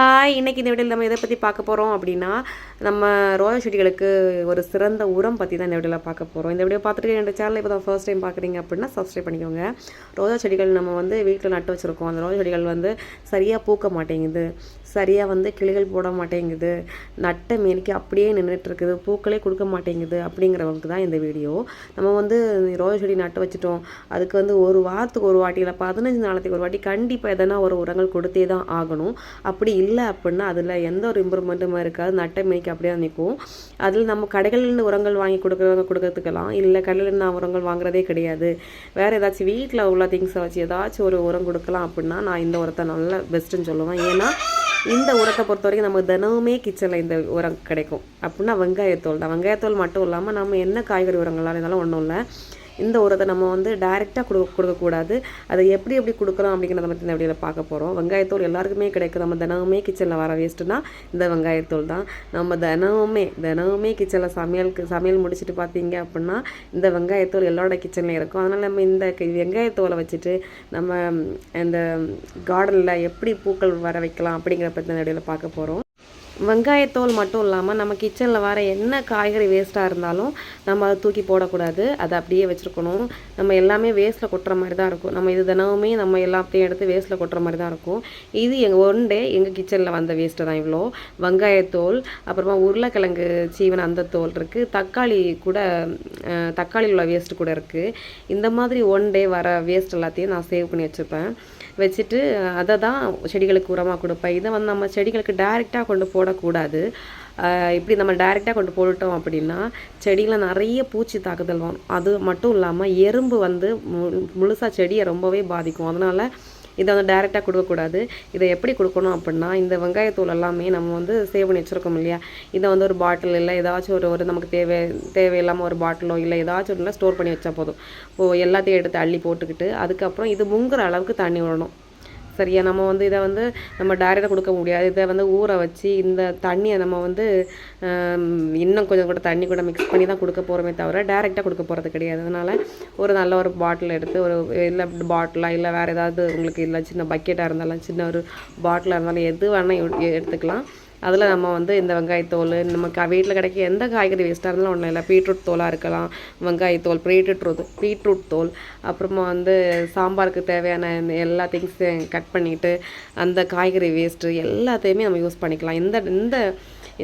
Hi இன்றைக்கி இந்த வீடியோவில் நம்ம எதை பற்றி பார்க்க போகிறோம் அப்படின்னா நம்ம ரோஜா செடிகளுக்கு ஒரு சிறந்த உரம் பற்றி தான் இந்த வீடியோவில் பார்க்க போகிறோம் இந்த வீடியோ பார்த்துட்டு ரெண்டு சேனல் இப்போ தான் ஃபர்ஸ்ட் டைம் பார்க்குறீங்க அப்படின்னா சப்ஸ்கிரைப் பண்ணிக்கோங்க. ரோஜா செடிகள் நம்ம வந்து வீட்டில் நட்டு வச்சுருக்கோம். அந்த ரோஜா செடிகள் வந்து சரியாக பூக்க மாட்டேங்குது. சரியாக வந்து கிளிகள் போட மாட்டேங்குது. நட்ட மேனிக்கு அப்படியே நின்றுட்டுருக்குது பூக்களே கொடுக்க மாட்டேங்குது அப்படிங்கிறவங்களுக்கு தான் இந்த வீடியோ. நம்ம வந்து ரோஸ் செடி நட்டு வச்சுட்டோம். அதுக்கு வந்து ஒரு வாரத்துக்கு ஒரு வாட்டி இல்லை பதினஞ்சு நாளைக்கு ஒரு வாட்டி கண்டிப்பாக எதனா ஒரு உரங்கள் கொடுத்தே தான் ஆகணும். அப்படி இல்லை அப்படின்னா அதில் எந்த ஒரு இம்ப்ரூவ்மெண்ட்டுமே இருக்காது. நட்ட மேனிக்கு அப்படியே நிற்கும் அதில் நம்ம கடைகளில் உரங்கள் வாங்கி கொடுக்குறவங்க கொடுக்கறதுக்கெல்லாம் இல்லை கடையில் நான் உரங்கள் வாங்குறதே கிடையாது. வேறு ஏதாச்சும் வீட்டில் உள்ள திங்ஸை வச்சு ஏதாச்சும் ஒரு உரம் கொடுக்கலாம் அப்படின்னா நான் இந்த உரத்தை நல்ல பெஸ்ட்டுன்னு சொல்லுவேன். ஏன்னா இந்த உரத்தை பொறுத்த வரைக்கும் நமக்கு தினமுமே கிச்சனில் இந்த உரம் கிடைக்கும். அப்படின்னா வெங்காயத்தோல் தான். வெங்காயத்தோல் மட்டும் இல்லாமல் நம்ம என்ன காய்கறி உரங்களாக இருந்தாலும் ஒன்றும் இல்லை. இந்த உரத்தை நம்ம வந்து டைரெக்டாக கொடு கொடுக்கக்கூடாது. அதை எப்படி எப்படி கொடுக்குறோம் அப்படிங்கிறத பற்றி இந்த வீடியோவில் பார்க்க போகிறோம் வெங்காயத்தோல் எல்லாருக்குமே கிடைக்கும். நம்ம தினமுமே கிச்சனில் வர வேஸ்ட்டுனா இந்த வெங்காயத்தோல் தான். நம்ம தினமுமே தினமுமே கிச்சனில் சமையலுக்கு சமையல் முடிச்சுட்டு பார்த்தீங்க அப்படின்னா இந்த வெங்காயத்தோல் எல்லாரோட கிச்சன்லேயும் இருக்கும். அதனால் நம்ம இந்த க- வெங்காயத்தோலை வச்சுட்டு நம்ம இந்த கார்டனில் எப்படி பூக்கள் வர வைக்கலாம் அப்படிங்கிற பற்றி இந்த வீடியோவில் பார்க்க போகிறோம் வெங்காயத்தோல் மட்டும் இல்லாமல் நம்ம கிச்சனில் வர என்ன காய்கறி வேஸ்ட்டாக இருந்தாலும் நம்ம அதை தூக்கி போடக்கூடாது. அதை அப்படியே வச்சுருக்கணும். நம்ம எல்லாமே வேஸ்ட்டில் கொட்டுற மாதிரி தான் இருக்கும். நம்ம இது தினமுமே நம்ம எல்லாத்தையும் எடுத்து வேஸ்ட்டில் கொட்டுற மாதிரி தான் இருக்கும். இது எங்கள் ஒன் டே எங்கள் கிச்சனில் வந்த வேஸ்ட்டு தான் இவ்வளோ வெங்காயத்தோல் அப்புறமா உருளைக்கிழங்கு சீவன் அந்த தோல் இருக்குது தக்காளி கூட தக்காளியில் உள்ள வேஸ்ட்டு கூட இருக்குது இந்த மாதிரி ஒன் டே வர வேஸ்ட் எல்லாத்தையும் நான் சேவ் பண்ணி வச்சுப்பேன் வச்சுட்டு அதை தான் செடிகளுக்கு உரமாக கொடுப்பேன். இதை வந்து நம்ம செடிகளுக்கு டைரெக்டாக கொண்டு போட போடக்கூடாது. இப்படி நம்ம டைரெக்டாக கொண்டு போட்டுட்டோம் அப்படின்னா செடியில் நிறைய பூச்சி தாக்குதல் வரும். அது மட்டும் இல்லாமல் எறும்பு வந்து மு முழுசாக செடியை ரொம்பவே பாதிக்கும். அதனால் இதை வந்து டைரெக்டாக கொடுக்கக்கூடாது. இதை எப்படி கொடுக்கணும் அப்படின்னா இந்த வெங்காயத்தூள் எல்லாமே நம்ம வந்து சேவ் பண்ணி வச்சுருக்கோம் இல்லையா? இதை வந்து ஒரு பாட்டில் இல்லை ஏதாச்சும் ஒரு ஒரு நமக்கு தேவை தேவையில்லாமல் ஒரு பாட்டிலோ இல்லை ஏதாச்சும் ஒன்றில் ஸ்டோர் பண்ணி வச்சா போதும். ஓ எல்லாத்தையும் எடுத்து அள்ளி போட்டுக்கிட்டு அதுக்கப்புறம் இது முங்குற அளவுக்கு தண்ணி விடணும். சரியா நம்ம வந்து இதை வந்து நம்ம டைரெக்டாக கொடுக்க முடியாது. இதை வந்து ஊற வச்சு இந்த தண்ணியை நம்ம வந்து இன்னும் கொஞ்சம் கூட தண்ணி கூட மிக்ஸ் பண்ணி தான் கொடுக்க போகிறோமே தவிர டைரெக்டாக கொடுக்க போகிறது கிடையாது. அதனால் ஒரு நல்ல ஒரு பாட்டில் எடுத்து ஒரு இல்லை பாட்டிலாக இல்லை வேறு ஏதாவது உங்களுக்கு இல்லை சின்ன பக்கெட்டாக இருந்தாலும் சின்ன ஒரு பாட்டிலாக இருந்தாலும் எது வேணால் எடுத்துக்கலாம். அதில் நம்ம வந்து இந்த வெங்காயத்தோல் நமக்கு வீட்டில் கிடைக்க எந்த காய்கறி வேஸ்ட்டாக இருந்தாலும் ஒன்றும் இல்லை பீட்ரூட் தோலாக இருக்கலாம் வெங்காயத்தோல் பீட்ரூட் பீட்ரூட் தோல் அப்புறமா வந்து சாம்பாருக்கு தேவையான இந்த எல்லா திங்ஸையும் கட் பண்ணிவிட்டு அந்த காய்கறி வேஸ்ட்டு எல்லாத்தையுமே நம்ம யூஸ் பண்ணிக்கலாம். இந்த இந்த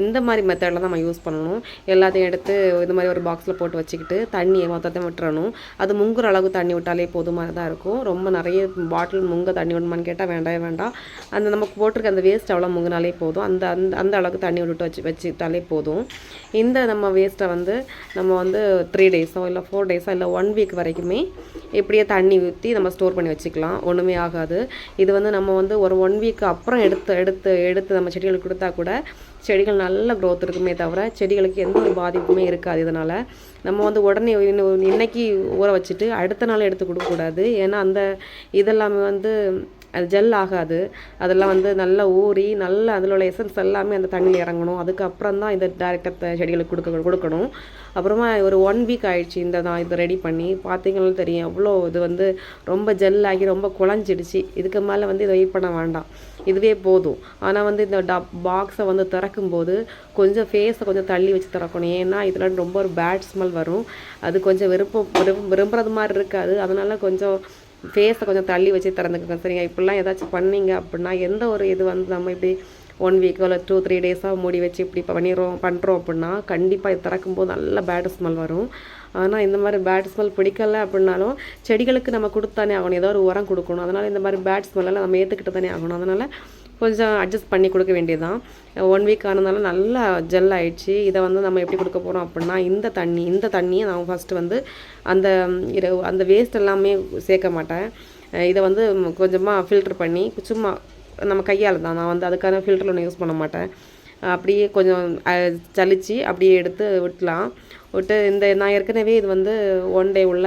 இந்த மாதிரி மெத்தடில் தான் நம்ம யூஸ் பண்ணணும். எல்லாத்தையும் எடுத்து இது மாதிரி ஒரு பாக்ஸில் போட்டு வச்சுக்கிட்டு தண்ணியை மொத்தத்தையும் விட்டுறணும். அது முங்குற அளவு தண்ணி விட்டாலே போதுமாக தான் இருக்கும். ரொம்ப நிறைய பாட்டில் முங்க தண்ணி விடணுமான்னு கேட்டால் வேண்டாம் வேண்டாம். அந்த நமக்கு போட்டிருக்க அந்த வேஸ்ட் அவ்வளோ முங்கினாலே போதும். அந்த அந்த அந்த அளவுக்கு தண்ணி விட்டுட்டு வச்சு வச்சுக்கிட்டாலே போதும். இந்த நம்ம வேஸ்ட்டை வந்து நம்ம வந்து த்ரீ டேஸோ இல்லை ஃபோர் டேஸோ இல்லை ஒன் வீக் வரைக்குமே இப்படியே தண்ணி ஊற்றி நம்ம ஸ்டோர் பண்ணி வச்சுக்கலாம். ஒன்றுமே ஆகாது. இது வந்து நம்ம வந்து ஒரு ஒன் வீக் அப்புறம் எடுத்து எடுத்து எடுத்து நம்ம செடிகளுக்கு கொடுத்தா கூட செடிகள் நல்ல க்ரோத் இருக்குமே தவிர செடிகளுக்கு எந்த ஒரு பாதிப்புமே இருக்காது இதனால். நம்ம வந்து உடனே இன்னும் இன்னைக்கு ஊற வச்சுட்டு அடுத்த நாள் எடுத்து கொடுக்கக்கூடாது. ஏன்னா அந்த இதெல்லாமே வந்து அது ஜெல் ஆகாது. அதெல்லாம் வந்து நல்லா ஊறி நல்லா அதில் உள்ள எசன்ஸ் எல்லாமே அந்த தண்ணியில் இறங்கணும். அதுக்கப்புறம் தான் இதை டேரெக்டாக செடிகளுக்கு கொடுக்க கொடுக்கணும். அப்புறமா ஒரு ஒன் வீக் ஆயிடுச்சு இந்த நான் இதை ரெடி பண்ணி. பார்த்தீங்கன்னா தெரியும் அவ்வளோ இது வந்து ரொம்ப ஜெல் ஆகி ரொம்ப குழஞ்சிடுச்சு. இதுக்கு மேலே வந்து இதை வெயிட் பண்ண வேண்டாம். இதுவே போதும். ஆனால் வந்து இந்த டப் பாக்ஸை வந்து திறக்கும்போது கொஞ்சம் ஃபேஸை கொஞ்சம் தள்ளி வச்சு திறக்கணும். ஏன்னா இதில் ரொம்ப ஒரு பேட் ஸ்மெல் வரும். அது கொஞ்சம் விருப்பம் விரும்ப விரும்புறது மாதிரி இருக்காது. அதனால் கொஞ்சம் ஃபேஸை கொஞ்சம் தள்ளி வச்சு திறந்துக்கோங்க. சரிங்க? இப்படிலாம் ஏதாச்சும் பண்ணீங்க அப்படின்னா எந்த ஒரு இது வந்து நம்ம இப்படி ஒன் வீக்கோ இல்லை டூ த்ரீ டேஸாக மூடி வச்சு இப்படி பண்ணிடுறோம் பண்ணுறோம் அப்படின்னா கண்டிப்பாக இது திறக்கும்போது நல்ல பேட் ஸ்மெல் வரும். ஆனால் இந்த மாதிரி பேட் ஸ்மெல் பிடிக்கல அப்படின்னாலும் செடிகளுக்கு நம்ம கொடுத்தானே ஆகணும். ஏதோ ஒரு உரம் கொடுக்கணும். அதனால் இந்த மாதிரி பேட் ஸ்மெல்லாம் நம்ம ஏற்றுக்கிட்டு தானே ஆகணும். அதனால் கொஞ்சம் அட்ஜஸ்ட் பண்ணி கொடுக்க வேண்டியதுதான். ஒன் வீக் ஆனதுனால நல்லா ஜெல் ஆயிடுச்சு. இதை வந்து நம்ம எப்படி கொடுக்க போகிறோம் அப்படின்னா இந்த தண்ணி இந்த தண்ணியை நான் ஃபஸ்ட்டு வந்து அந்த அந்த வேஸ்ட் எல்லாமே சேர்க்க மாட்டேன். இதை வந்து கொஞ்சமாக ஃபில்டர் பண்ணி சும்மா நம்ம கையால் தான். நான் வந்து அதுக்கான ஃபில்டர் ஒன்று யூஸ் பண்ண மாட்டேன். அப்படியே கொஞ்சம் சலித்து அப்படியே எடுத்து விட்டலாம் விட்டு இந்த நான் ஏற்கனவே இது வந்து ஒன் டே உள்ள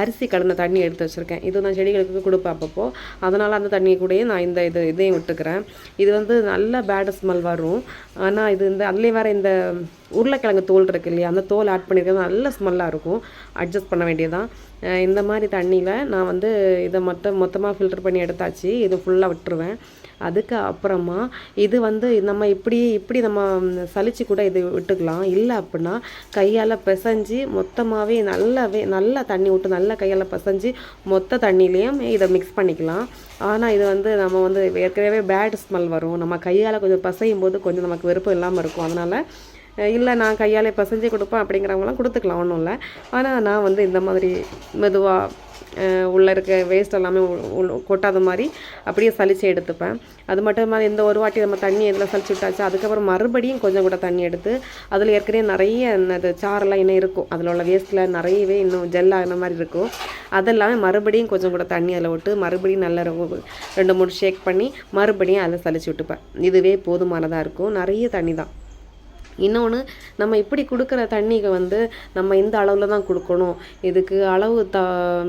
அரிசி கடந்த தண்ணி எடுத்து வச்சுருக்கேன். இது நான் செடிகளுக்கு கொடுப்பேன் அப்பப்போ. அதனால் அந்த தண்ணி கூடயே நான் இந்த இது இதையும் விட்டுக்கிறேன். இது வந்து நல்ல பேட் ஸ்மெல் வரும். ஆனால் இது இந்த அதுலேயே வேறு இந்த உருளைக்கிழங்கு தோல் இருக்கு இல்லையா? அந்த தோல் ஆட் பண்ணியிருக்கிறது நல்ல ஸ்மெல்லாக இருக்கும். அட்ஜஸ்ட் பண்ண வேண்டியதான் இந்த மாதிரி தண்ணியில் நான் வந்து இதை மொத்தம் மொத்தமாக ஃபில்டர் பண்ணி எடுத்தாச்சு. இது ஃபுல்லாக விட்டுருவேன். அதுக்கு அப்புறமா இது வந்து நம்ம இப்படி இப்படி நம்ம சலிச்சு கூட இது விட்டுக்கலாம். இல்லை அப்படின்னா கையால் பிசைஞ்சு மொத்தமாகவே நல்லாவே நல்லா தண்ணி விட்டு நல்லா கையால் பிசைஞ்சு மொத்த தண்ணியிலையும் இதை மிக்ஸ் பண்ணிக்கலாம். ஆனால் இது வந்து நம்ம வந்து ஏற்கனவே பேட் ஸ்மெல் வரும். நம்ம கையால் கொஞ்சம் பசையும் போது கொஞ்சம் நமக்கு விருப்பம் இல்லாமல் இருக்கும். அதனால் இல்லை நான் கையாலே பசைஞ்சு கொடுப்பேன் அப்படிங்கிறவங்களாம் கொடுத்துக்கலாம் ஒன்றும் இல்லை. ஆனால் நான் வந்து இந்த மாதிரி மெதுவாக உள்ளே இருக்க வேஸ்ட் எல்லாமே கொட்டாத மாதிரி அப்படியே சளிச்சு எடுத்துப்பேன். அது மட்டும் இல்லாமல் இந்த ஒரு வாட்டி நம்ம தண்ணி இதில் சலிச்சு விட்டாச்சு அதுக்கப்புறம் மறுபடியும் கொஞ்சம் கூட தண்ணி எடுத்து அதில் ஏற்கனவே நிறைய அது சாரெல்லாம் இன்னும் இருக்கும். அதில் உள்ள வேஸ்ட்டில் நிறையவே இன்னும் ஜெல்லாகின மாதிரி இருக்கும். அதெல்லாமே மறுபடியும் கொஞ்சம் கூட தண்ணி அதில் விட்டு மறுபடியும் நல்லா ரெண்டு மூணு ஷேக் பண்ணி மறுபடியும் அதில் சளிச்சு விட்டுப்பேன். இதுவே போதுமானதாக இருக்கும். நிறைய தண்ணி தான். இன்னொன்று நம்ம இப்படி கொடுக்குற தண்ணிக்கு வந்து நம்ம இந்த அளவில் தான் கொடுக்கணும். இதுக்கு அளவு த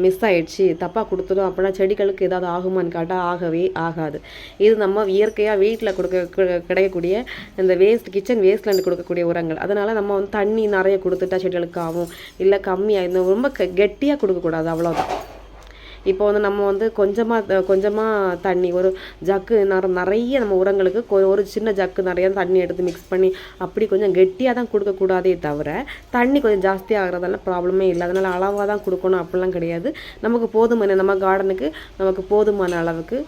மிஸ் ஆகிடுச்சி தப்பாக கொடுத்துடும் அப்படின்னா செடிகளுக்கு ஏதாவது ஆகுமான்னு கேட்டால் ஆகவே ஆகாது. இது நம்ம இயற்கையாக வீட்டில் கொடுக்க கிடைக்கக்கூடிய இந்த வேஸ்ட் கிச்சன் வேஸ்ட்லேருந்து கொடுக்கக்கூடிய உரங்கள். அதனால் நம்ம வந்து தண்ணி நிறைய கொடுத்துட்டா செடிகளுக்கு ஆகும். இல்லை கம்மியாக இந்த ரொம்ப கெட்டியாக கொடுக்கக்கூடாது அவ்வளோதான் இப்போ வந்து நம்ம வந்து கொஞ்சமாக கொஞ்சமாக தண்ணி ஒரு ஜக்கு நிறைய நம்ம உரங்களுக்கு கொ- ஒரு சின்ன ஜக்கு நிறைய தண்ணி எடுத்து மிக்ஸ் பண்ணி அப்படி கொஞ்சம் கெட்டியாக தான் கொடுக்கக்கூடாதே தவிர தண்ணி கொஞ்சம் ஜாஸ்தி ஆகிறதால ப்ராப்ளமே இல்லை. அதனால் அளவாக தான் கொடுக்கணும் அப்படிலாம் கிடையாது. நமக்கு போதுமான நம்ம கார்டனுக்கு நமக்கு போதுமான அளவுக்கு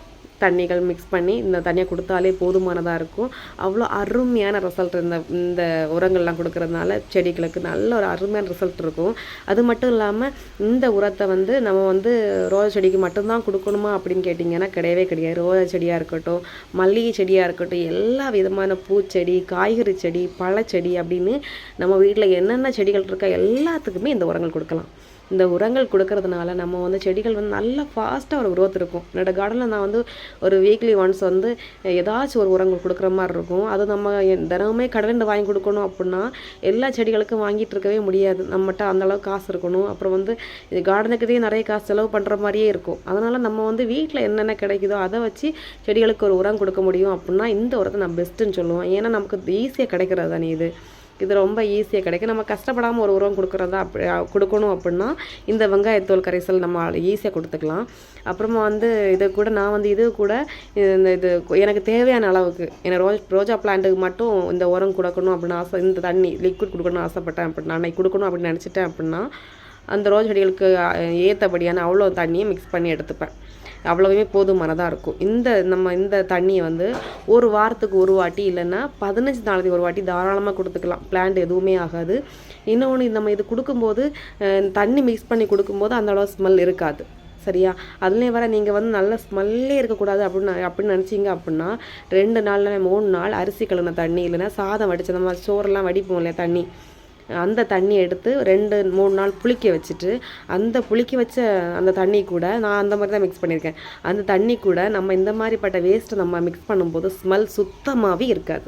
தண்ணிகள் மிக்ஸ் பண்ணி இந்த தண்ணியை கொடுத்தாலே போதுமானதாக இருக்கும். அவ்வளோ அருமையான ரிசல்ட் இந்த இந்த உரங்கள்லாம் கொடுக்கறதுனால செடிகளுக்கு நல்ல ஒரு அருமையான ரிசல்ட் இருக்கும். அது மட்டும் இல்லாமல் இந்த உரத்தை வந்து நம்ம வந்து ரோஜா செடிக்கு மட்டும்தான் கொடுக்கணுமா அப்படின்னு கேட்டிங்கன்னா கிடையவே கிடையாது. ரோஜா செடியாக இருக்கட்டும் மல்லிகை செடியாக இருக்கட்டும் எல்லா விதமான பூச்செடி காய்கறி செடி பழச்செடி அப்படின்னு நம்ம வீட்டில் என்னென்ன செடிகள் இருக்கா எல்லாத்துக்குமே இந்த உரங்கள் கொடுக்கலாம். இந்த உரங்கள் கொடுக்கறதுனால நம்ம வந்து செடிகள் வந்து நல்லா ஃபாஸ்ட்டாக ஒரு க்ரோத் இருக்கும். என்னோடய கார்டனில் நான் வந்து ஒரு வீக்லி ஒன்ஸ் வந்து ஏதாச்சும் ஒரு உரங்கள் கொடுக்குற மாதிரி இருக்கும். அது நம்ம எ- தினமுமே கடலில் வாங்கி கொடுக்கணும் அப்படின்னா எல்லா செடிகளுக்கும் வாங்கிட்டு இருக்கவே முடியாது. நம்மகிட்ட அந்தளவுக்கு காசு இருக்கணும். அப்புறம் வந்து இது கார்டனுக்குதே நிறைய காசு செலவு பண்ணுற மாதிரியே இருக்கும். அதனால் நம்ம வந்து வீட்டில் என்னென்ன கிடைக்குதோ அதை வச்சு செடிகளுக்கு ஒரு உரம் கொடுக்க முடியும் அப்படின்னா இந்த உரத்தை நான் பெஸ்ட்டுன்னு சொல்லுவோம் ஏன்னா நமக்கு ஈஸியாக கிடைக்கிறது தானே இது. இது ரொம்ப ஈஸியாக கிடைக்கும். நம்ம கஷ்டப்படாமல் ஒரு உரம் கொடுக்குறதா அப்படி கொடுக்கணும் அப்படின்னா இந்த வெங்காயத்தோல் கரைசல் நம்ம ஈஸியாக கொடுத்துக்கலாம். அப்புறமா வந்து இது கூட நான் வந்து இது கூட இந்த இது எனக்கு தேவையான அளவுக்கு எனக்கு ரோஜ் ரோஜா பிளான்ட்டுக்கு மட்டும் இந்த உரம் கொடுக்கணும் அப்படின்னு ஆசை இந்த தண்ணி லிக்விட் கொடுக்கணும்னு ஆசைப்பட்டேன் அப்படின்னா அன்னைக்கு கொடுக்கணும் அப்படின்னு நினச்சிட்டேன் அப்படின்னா அந்த ரோஜ் செடிகளுக்கு ஏற்றபடியான அவ்வளோ தண்ணியை மிக்ஸ் பண்ணி எடுத்துப்பேன். அவ்வளவுமே போதுமானதாக இருக்கும். இந்த நம்ம இந்த தண்ணியை வந்து ஒரு வாரத்துக்கு ஒரு வாட்டி இல்லைன்னா பதினஞ்சு நாளைக்கு ஒரு வாட்டி தாராளமாக கொடுத்துக்கலாம். பிளான்ட் எதுவுமே ஆகாது. இன்னொன்று நம்ம இது கொடுக்கும்போது தண்ணி மிக்ஸ் பண்ணி கொடுக்கும்போது அந்தளவு ஸ்மெல் இருக்காது. சரியா? அதுலேயும் வர நீங்கள் வந்து நல்ல ஸ்மெல்லே இருக்கக்கூடாது அப்படின்னு அப்படின்னு நினச்சிங்க அப்படின்னா ரெண்டு நாள் மூணு நாள் அரிசி கழுவின தண்ணி இல்லைன்னா சாதம் வடிச்சு நம்ம சோறெல்லாம் வடிப்போம் இல்லையா தண்ணி? அந்த தண்ணி எடுத்து ரெண்டு மூணு நாள் புளிக்க வச்சுட்டு அந்த புளிக்க வச்ச அந்த தண்ணி கூட நான் அந்த மாதிரி தான் மிக்ஸ் பண்ணியிருக்கேன். அந்த தண்ணி கூட நம்ம இந்த மாதிரிப்பட்ட வேஸ்ட்டை நம்ம மிக்ஸ் பண்ணும்போது ஸ்மெல் சுத்தமாகவே இருக்காது.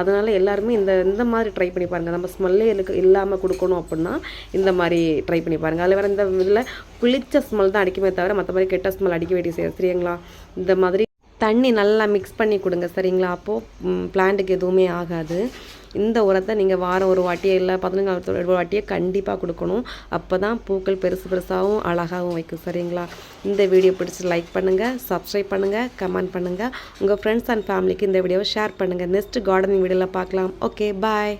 அதனால் எல்லாருமே இந்த இந்த மாதிரி ட்ரை பண்ணி பாருங்கள் நம்ம ஸ்மெல்லே இருக்கு இல்லாமல் கொடுக்கணும் அப்படின்னா இந்த மாதிரி ட்ரை பண்ணி பாருங்கள் அதில் வேறு இந்த இதில் புளிச்ச ஸ்மெல் தான் அடிக்குமே தவிர மற்ற மாதிரி கெட்ட ஸ்மெல் அடிக்க வேண்டிய சரிங்களா? இந்த மாதிரி தண்ணி நல்லா மிக்ஸ் பண்ணி கொடுங்க. சரிங்களா? அப்போது பிளான்ட்டுக்கு எதுவுமே ஆகாது. இந்த உரத்தை நீங்கள் வாரம் ஒரு வாட்டியே இல்லை பதினஞ்சாவது ஒரு வாட்டியே கண்டிப்பாக கொடுக்கணும். அப்போ தான் பூக்கள் பெருசு பெருசாகவும் அழகாகவும் வைக்கும் சரிங்களா? இந்த வீடியோ பிடிச்சி லைக் பண்ணுங்கள் சப்ஸ்கிரைப் பண்ணுங்கள் கமெண்ட் பண்ணுங்கள் உங்கள் ஃப்ரெண்ட்ஸ் அண்ட் ஃபேமிலிக்கு இந்த வீடியோவை ஷேர் பண்ணுங்கள் நெக்ஸ்ட் கார்டனிங் வீடியோவில் பார்க்கலாம். Okay bye